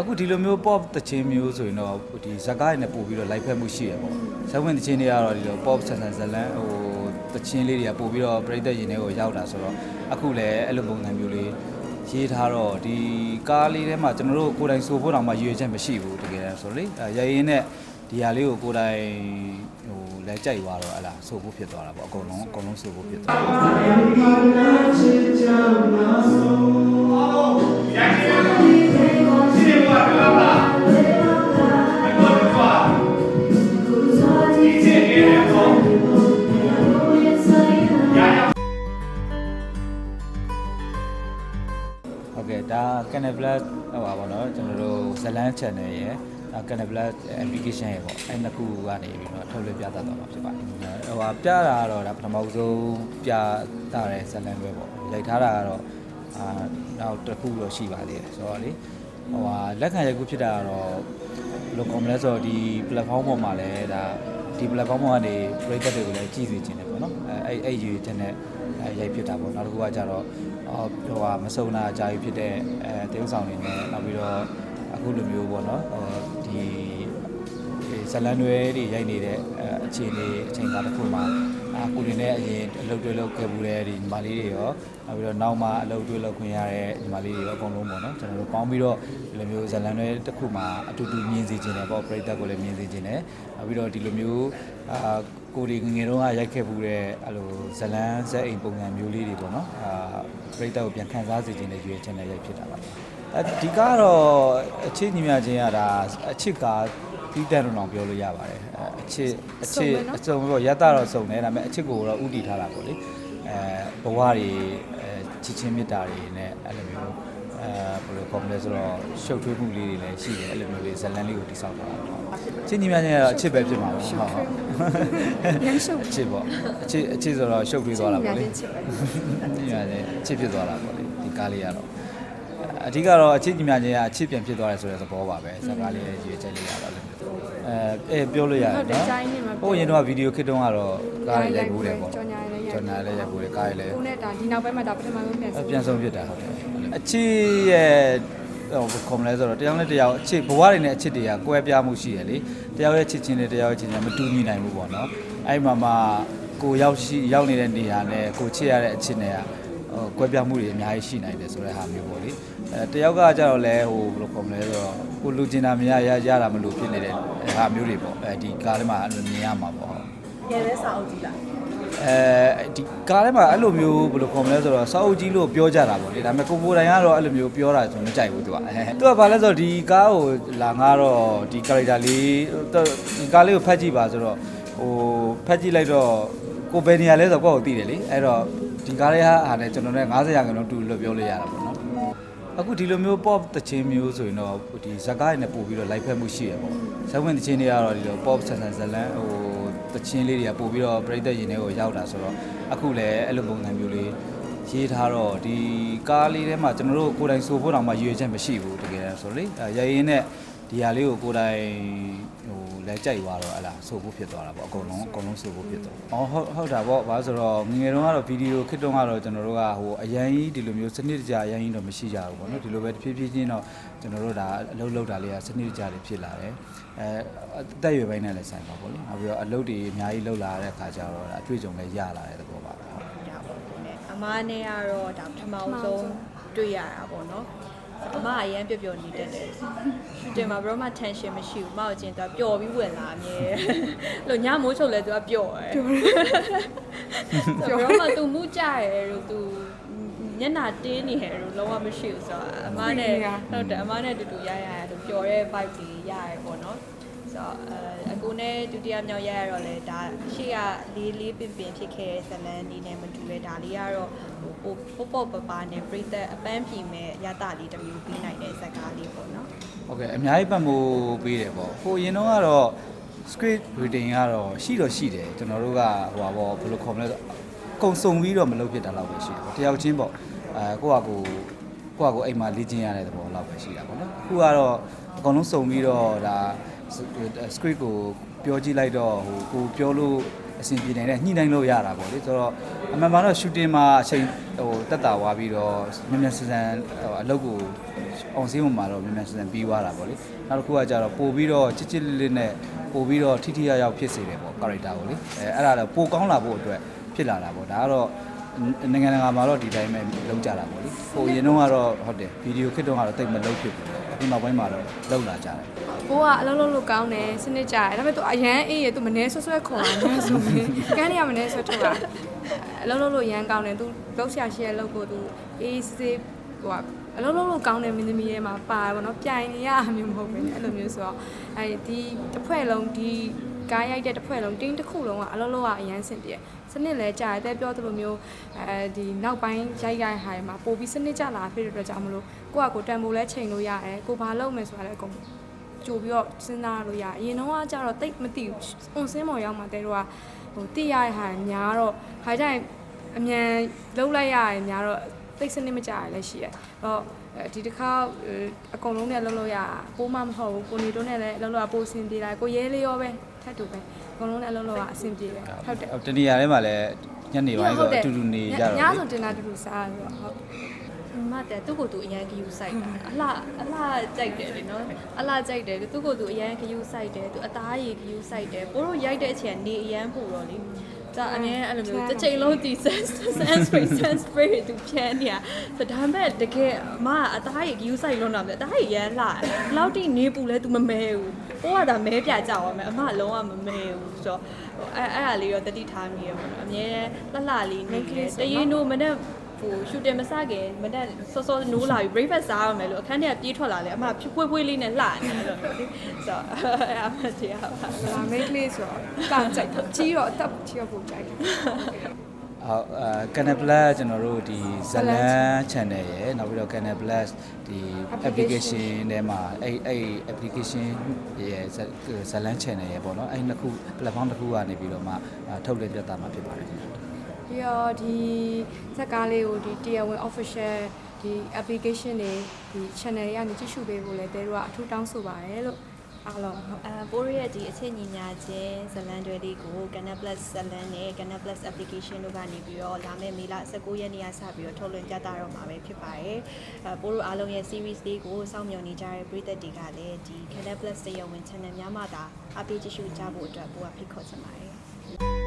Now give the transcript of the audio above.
အခုဒီလိုမျိုး pop တခြင်းမျိုးဆိုရင်တော့ဒီဇက်ကားရည်နဲ့ပို့ပြီးတော့ live ဖက်မှုရှိရပေါ့ဇက်ဝင်တခြင်းတွေကတော့ဒီလို pop ဆန်ဆန်ဇလန်ဟိုတခြင်းလေးတွေကပို့ပြီးတော့ပြိတ္တရင်တွေကိုရောက်တာဆိုတော့အခုလည်းအဲ့လိုပုံစံမျိုးလေးရေးထားတော့ဒီကားလေးထဲမှာကျွန်တော်တို့ကိုယ်တိုင်ဆိုဖို့တောင်မှရွေချက်မရှိဘူးတကယ်တမ်းဆိုတော့လေအဲရရင်နဲ့ဒီဟာလေးကိုကိုယ်တိုင်ဟိုလဲကြိုက်သွားတော့ဟလာဆိုဖို့ဖြစ်သွားတာပေါ့အကုန်လုံးအကုန်လုံးဆိုဖို့ဖြစ်သွားတ ယ်ဟုတ်ကဲ့ဒါ Canal Plus ဟိုပါဘောနော်ကျွန်တော်တို့ဇလန်း channel ရယ်ဒါ Canal Plus application ရယ်ပေါ့အဲ့နှစ်ခုကနေပြီးတော့ထုတ်လွှင့်ပြသသွားမှာဖြစ်ပါတယ်ဟိုပါပြတာကတော့ဒါပထမဆုံးပြတာတဲ့ဇလန်းပဲပေါ့ရိုက်ထားတာကတော့အာနောက်တစ်ခုတော့ရှိပါသေးတယ်ဆိုတော့လေဟိုပါလက်ခံရိုက်ခုဖြစ်တာကတော့ဘယ်လိုကောမလဲဆိုတော့ဒီ platform ပေါ်မှာလည်းဒါဒီ platform ပေါ်ကနေ breaker တွေကိုလည်းကြည့်စီခြင်းတယ်ပေါ့နော်အဲအဲ့အဲ့ရည်တဲ့နဲ့အဲ ရိုက်ဖြစ်တာပေါ့နောက်တစ်ခုကကြတော့အော်ဟိုဟာမဆုံတာအကြာကြီးဖြစ်တဲ့အဲတေးဥဆောင်တွေနဲ့နောက်ပြီးတော့အခုလိုမျိုးပေါ့နော်ဟိုဒီဒီဇလန်တွေတွေရိုက်နေတဲ့အဲအခြေအနေအချိန်ကာလတစ်ခုမှာအာကိုတွေနဲ့အရင်အလုပ်တွေလုပ်ခဲ့မှုတဲ့ဒီညီမလေးတွေရောနောက်ပြီးတော့နောက်မှအလုပ်တွေလုပ်ခွင့်ရတဲ့ညီမလေးတွေရောအကုန်လုံးပေါ့နော်ကျွန်တော်တို့ပေါင်းပြီးတော့ဒီလိုမျိုးဇလန်တွေတစ်ခုမှာအတူတူမြင်စေခြင်းတယ်ပေါ့ပရိသတ်ကိုလည်းမြင်စေခြင်းတယ်နောက်ပြီးတော့ဒီလိုမျိုးအာ ကိုတွေငယ်ငယ်တုန်းကရိုက်ခဲ့မှုတဲ့အဲ့လိုဇလန်ဇက်အိမ်ပုံစံမျိုးလေးတွေပေါ့နော်အာပရိသတ်ကိုပြန်ခံစားစေခြင်းနဲ့ရွေးချယ်နဲ့ရိုက်ဖြစ်တာပါအဲဒီကတော့အချစ်ညီမချင်းရတာအချစ်ကားပြီးတန်တော့ပြောလို့ရပါတယ်အဲအချစ်အချစ်အစုံပေါ့ရတတော့စုံတယ်ဒါပေမဲ့အချစ်ကိုတော့ဥတည်ထားတာပေါ့လေအဲဘဝတွေအဲချစ်ချင်းမေတ္တာတွေနဲ့အဲ့လိုမျိုး အဲဘယ်လိုကောမလဲဆိုတော့ရှုပ်ထွေးမှုလေးတွေလည်းရှိတယ်အဲ့လိုမျိုးလေးဇလန်လေးကိုတိဆောက်ထားတာပေါ့ချစ်ညီမချင်းကတော့အချစ်ပဲဖြစ်မှာပေါ့ဟုတ်ဟုတ်ရမ်းရှုပ်အချစ်ပေါ့အချစ်အချစ်ဆိုတော့ရှုပ်ထွေးသွားတာပေါ့လေချစ်ပဲညီမချင်းအချစ်ဖြစ်သွားတာပေါ့လေဒီကားလေးကတော့ အဓိကတော့အချစ်ညီမချင်းကအချစ်ပြန်ဖြစ်သွားတယ်ဆိုတဲ့သဘောပါပဲဇာတ်ကားလေးရဲ့ရည်ရွယ်ချက်လေးကတော့လည်းအဲအဲပြောလို့ရတယ်ဟုတ်တယ်နော်ကြိုင်းနေမှာဟိုရင်တော့ဗီဒီယိုခစ်တုန်းကတော့ကားလေးရိုက်ဘူးတယ်ပေါ့ကြော်ညာလေးရိုက်ကြော်ညာလေးရိုက်ဘူးတယ်ကားလေးလည်းကိုနဲ့ဒါဒီနောက်ပိုင်းမှာဒါပထမဆုံးပြန်အဲဆုံးပြန်ဆုံးဖြစ်တာဟုတ်တယ်အချစ်ရဲ့ဟိုခေါမလဲဆိုတော့တယောက်နဲ့တယောက်အချစ်ဘဝတွေနဲ့အချစ်တွေကကွဲပြားမှုရှိရလေတယောက်ရဲ့ချစ်ချင်းနဲ့တယောက်ရဲ့ချစ်ချင်းမတူညီနိုင်ဘူးပေါ့နော်အဲ့မှာမှကိုရောက်ရှိရောက်နေတဲ့နေရာနဲ့ကိုချစ်ရတဲ့အချစ်နဲ့ကဟို ကွဲပြားမှုတွေအများကြီးရှိနိုင်တယ်ဆိုတဲ့ဟာမျိုးပေါ့လေအဲတယောက်ကကြတော့လဲဟိုဘယ်လိုခေါမလဲဆိုတော့ကိုလူကျင်တာမရရရတာမလို့ဖြစ်နေတဲ့ဟာမျိုးတွေပေါ့အဲဒီကားထဲမှာအဲ့လိုမြင်ရမှာပေါ့ဟုတ်ငယ်တဲ့စာအုပ်ကြီးလားအဲဒီကားထဲမှာအဲ့လိုမျိုးဘယ်လိုခေါ်မလဲဆိုတော့စောက်အုပ်ကြီးလို့ပြောကြတာပေါ့လေဒါပေမဲ့ကိုပိုတိုင်ကတော့အဲ့လိုမျိုးပြောတာဆိုမကြိုက်ဘူးသူကအဲသူကဘာလဲဆိုတော့ဒီကားကိုလာငါတော့ဒီ character လေးဒီကားလေးကိုဖတ်ကြည့်ပါဆိုတော့ဟိုဖတ်ကြည့်လိုက်တော့ကိုဘယ်နေရာလဲဆိုတော့ကိုယ့်ကိုသိတယ်လေအဲ့တော့ ဒီကားလေးဟာဟာနဲ့ကျွန်တော်နဲ့90ရာခိုင်နှုန်းတူလို့ပြောလို့ရတာပေါ့နော်အခုဒီလိုမျိုး pop တခြင်းမျိုးဆိုရင်တော့ဒီဇက်ကားရည်နဲ့ပို့ပြီးတော့ live ဖက်မှုရှိရပေါ့ဇက်ဝင်တခြင်းတွေကတော့ဒီလို pop ဆန်ဆန်ဇလန်ဟိုတချင်းလေးတွေကပို့ပြီးတော့ပြိတ္တရင်တွေကိုရောက်တာဆိုတော့အခုလည်းအဲ့လိုပုံစံမျိုးလေးရေးထားတော့ဒီကားလေးထဲမှာကျွန်တော်တို့ကိုယ်တိုင်ဆိုဖို့တောင်မှရွေချက်မရှိဘူးတကယ်တမ်းဆိုတော့လေအဲရရင်နဲ့ ဒီဟာလေးကိုကိုယ်တိုင်ဟိုလဲကြိုက်သွားတော့ဟလာဆိုဖို့ဖြစ်သွားတာပေါ့အကုန်လုံးအကုန်လုံးဆိုဖို့ဖြစ်သွားအော်ဟုတ်ဟုတ်တာပေါ့ဘာလို့ဆိုတော့ငယ်ငယ်တုန်းကတော့ဗီဒီယိုခစ်တုန်းကတော့ကျွန်တော်တို့ကဟိုအရန်ကြီးဒီလိုမျိုးစနစ်တကျအရန်ကြီးတော့မရှိကြဘူးပေါ့နော်ဒီလိုပဲတဖြည်းဖြည်းချင်းတော့ကျွန်တော်တို့ဒါအလုပ်လုပ်တာလေးကစနစ်တကျလေးဖြစ်လာတယ်အဲအသက်အရွယ်ပိုင်းနဲ့လည်းဆိုင်ပါပေါ့လေနောက်ပြီးတော့အလုပ်တွေအများကြီးလုပ်လာတဲ့အခါကျတော့ဒါအတွေ့အကြုံလည်းရလာတဲ့သဘောပါပဲဟုတ်ဒါပေါ့နဲ့အမားနဲ့ကတော့ဒါပထမဆုံးတွေ့ရတာပေါ့နော် အမအရန်ပျော်ပျော်နေတတ်တယ်ရှူတင်မှာဘရောမှ tension မရှိဘူးမဟုတ်ချင်းသူကပျော်ပြီးဝင်လာအမြဲလို့ညမိုးချုပ်လဲသူကပျော်တယ်ပျော်ဘရောမှသူမူးကြရဲလို့သူညနာတင်းနေတယ်လို့လုံးဝမရှိဘူးဆိုတော့အမနဲ့ဟုတ်တယ်အမနဲ့တူတူရရရသူပျော်တဲ့ vibe တွေရရပေါ့နော်ဆို တော့အဲအကိုနဲ့ဒုတိယမြောက်ရရတော့လေဒါရှေ့ကလေးလေးပင်ပင်ဖြစ်ခဲ့တဲ့ဇလန်ဒီနဲ့မတူလဲဒါလေးကတော့ဟိုပိုပေါ့ပေါ့ပပနဲ့ပြိသက်အပန်းဖြီမဲ့ရတလေးတစ်မျိုးပြီးနိုင်တဲ့ဇာတ်ကားလေးပေါ့နော်ဟုတ်ကဲ့အများကြီးပတ်မိုးပေးတယ်ပေါ့ဟိုအရင်တော့ကတော့ script reading ကတော့ရှိတော့ရှိတယ်ကျွန်တော်တို့ကဟိုပါပေါ့ဘယ်လိုခေါ်မလဲဆိုကုံစုံပြီးတော့မလုပ်ဖြစ်တာတော့ပဲရှိတယ်ပေါ့တယောက်ချင်းပေါ့အဲကိုယ့်ဟာကိုယ်ကိုယ့်ဟာကိုယ်အိမ်မှာလေ့ကျင့်ရတဲ့သဘောလောက်ပဲရှိတာပေါ့နော်အခုကတော့အကုန်လုံးစုံပြီးတော့ဒါ script ကိုပြောကြည့်လိုက်တော့ဟိုကိုပြောလို့အဆင်ပြေနိုင်တဲ့ညှိနှိုင်းလို့ရတာပေါ့လေဆိုတော့အမှန်မှန်တော့ shooting မှာအချိန်ဟိုတက်တာသွားပြီးတော့မြန်မြန်ဆန်ဆန်ဟိုအလုပ်ကိုအောင်စင်းပေါ်မှာတော့မြန်မြန်ဆန်ဆန်ပြီးသွားတာပေါ့လေနောက်တစ်ခုကကြတော့ပို့ပြီးတော့ချစ်ချစ်လေးလေးနဲ့ပို့ပြီးတော့ထိထိရောက်ရောက်ဖြစ်စေတယ်ပေါ့ character ကိုလေအဲအဲ့ဒါတော့ပိုကောင်းလာဖို့အတွက်ဖြစ်လာတာပေါ့ဒါကတော့နိုင်ငံတကာမှာတော့ဒီတိုင်းပဲလုံးကြတာပေါ့လေဟိုအရင်တော့ကတော့ဟုတ်တယ်ဗီဒီယိုခစ်တော့ကတော့တိတ်မလုံးဖြစ်ဘူးအခုနောက်ပိုင်းမှာတော့လုံးလာကြတယ် ဘိုးကအလုံးလုံးလို့ကောင်းတယ်စနစ်ကြတယ်ဒါပေမဲ့ तू အရန်အေးရ तू မနေဆွဆွဲခေါ်တာများဆိုရင်ကန်းနေရမနေဆွထုတ်တာအလုံးလုံးလို့ရန်ကောင်းတယ် तू လောက်ရှာရှိရလောက်ကို तू အေးစေးဟိုကအလုံးလုံးလို့ကောင်းတယ်မင်းသမီးရဲ့မှာပါဘောနော်ပြိုင်နေရအမျိုးမဟုတ်ပဲအဲ့လိုမျိုးဆိုတော့အဲဒီတစ်ဖွဲ့လုံးဒီကားရိုက်တဲ့တစ်ဖွဲ့လုံးတင်းတစ်ခုလုံးကအလုံးလုံးကအရန်ဆင်ပြေစနစ်လဲကြာတယ်တဲ့ပြောသလိုမျိုးအဲဒီနောက်ပိုင်းရိုက်ရိုက်ဟာတွေမှာပို့ပြီးစနစ်ကြလာဖြစ်တဲ့အတွက်ကြောင့်မလို့ကိုယ့်အကိုတန်ဖိုးလဲချိန်လို့ရတယ်ကိုဘာလုပ်မယ်ဆိုတာလဲအကုန် ကြိုပြီးတော့စဉ်းစားလို့ရအရင်တော့ကကြတော့တိတ်မသိဘူးအွန်စင်းမော်ရောက်မှတဲတော့ဟိုတိရရဟာညာတော့ခါကြရင်အမြန်လှုပ်လိုက်ရရင်ညာတော့တိတ်စနစ်မကြရလည်းရှိရတော့ဒီတစ်ခါအကုန်လုံးနဲ့လှုပ်လို့ရပိုးမမဟုတ်ဘူးကိုနေတို့နဲ့လည်းလှုပ်လို့ရပိုးအဆင်ပြေလာကိုရဲလေးရောပဲထပ်တူပဲအကုန်လုံးနဲ့လှုပ်လို့ရအဆင်ပြေတယ်ဟုတ်တယ်တနေရာထဲမှာလည်းညနေပိုင်းဆိုအတူတူနေကြတော့ညလေဆိုတင်တာတူတူစားဆိုတော့ဟုတ် မတဲ့သူ့ကိုယ်သူအရန်ဂယူဆိုင်တာအလှအလှကြိုက်တယ်လေနော်အလှကြိုက်တယ်သူ့ကိုယ်သူအရန်ဂယူဆိုင်တယ်သူအသားရည်ဂယူဆိုင်တယ်ပိုးတို့ရိုက်တဲ့အချိန်ကနေအရန်ပူတော့လေဒါအမြဲအဲ့လိုမျိုးတစ်ချိန်လုံးဒီ sense sense spray sense spray သူဖြန်းနေရဒါပေမဲ့တကယ်အမကအသားရည်ဂယူဆိုင်လုံးတော့မလဲအသားရည်ရန်လှဘလောက်တိနေပူလဲ तू မမဲဘူးပိုးကဒါမဲပြကြသွားမယ်အမလုံးဝမမဲဘူးဆိုတော့အဲ့အဲ့ဒါလေးတော့တတိထားမိရပါတော့အမြဲလှလှလေးနေတယ်တရင်တို့မနဲ့ ဟိုရှူတင်မစခင်မတက်စောစောနိုးလာပြီး breakfast စားရမယ်လို့အခန်းထဲကပြေးထွက်လာလေအမဖြပွေးပွေးလေးနဲ့လှနေတယ်လို့လေဆိုတော့အမတရားပါလာမိတ်ကလေးဆိုတော့တာကြိုက်ကြီးတော့အသက်ချီရဖို့ကြိုက်တယ်အော်အာကန်နပလတ်ကျွန်တော်တို့ဒီဇလန် channel ရယ်နောက်ပြီးတော့ Canal Plus ဒီ application ထဲမှာအဲ့အဲ့ application ရယ်ဇလန် channel ရယ်ပေါ့နော်အဲ့နှစ်ခု platform တစ်ခုကနေပြီးတော့မှအာထုတ်လင်းပြသမှာဖြစ်ပါတယ်ခင်ဗျာ ပြီးတော့ဒီဇက်ကားလေးကိုဒီတရားဝင် official ဒီ application တွေဒီ channel တွေကနေကြည့်ရှုပေးဖို့လဲတဲတို့ကအထူးတောင်းဆိုပါတယ်လို့အားလုံးဟုတ်အဲပိုးရရဲ့ဒီအချက်ညီညာချင်းဇလန်တွေလေးကို Canal Plus ဇလန်နဲ့ Canal Plus application တို့ကနေပြီးတော့လာမယ့်မေလ19ရက်နေ့ကစပြီးတော့ထုတ်လွှင့်ပြသတော့မှာပဲဖြစ်ပါတယ်အဲပိုးတို့အားလုံးရဲ့ series လေးကိုစောင့်မျှော်နေကြတဲ့ပရိသတ်တွေကလည်းဒီ Canal Plus တရားဝင် channel များမှသာအပိကြည့်ရှုကြဖို့အတွက်ပိုးကဖိတ်ခေါ်ချင်ပါတယ်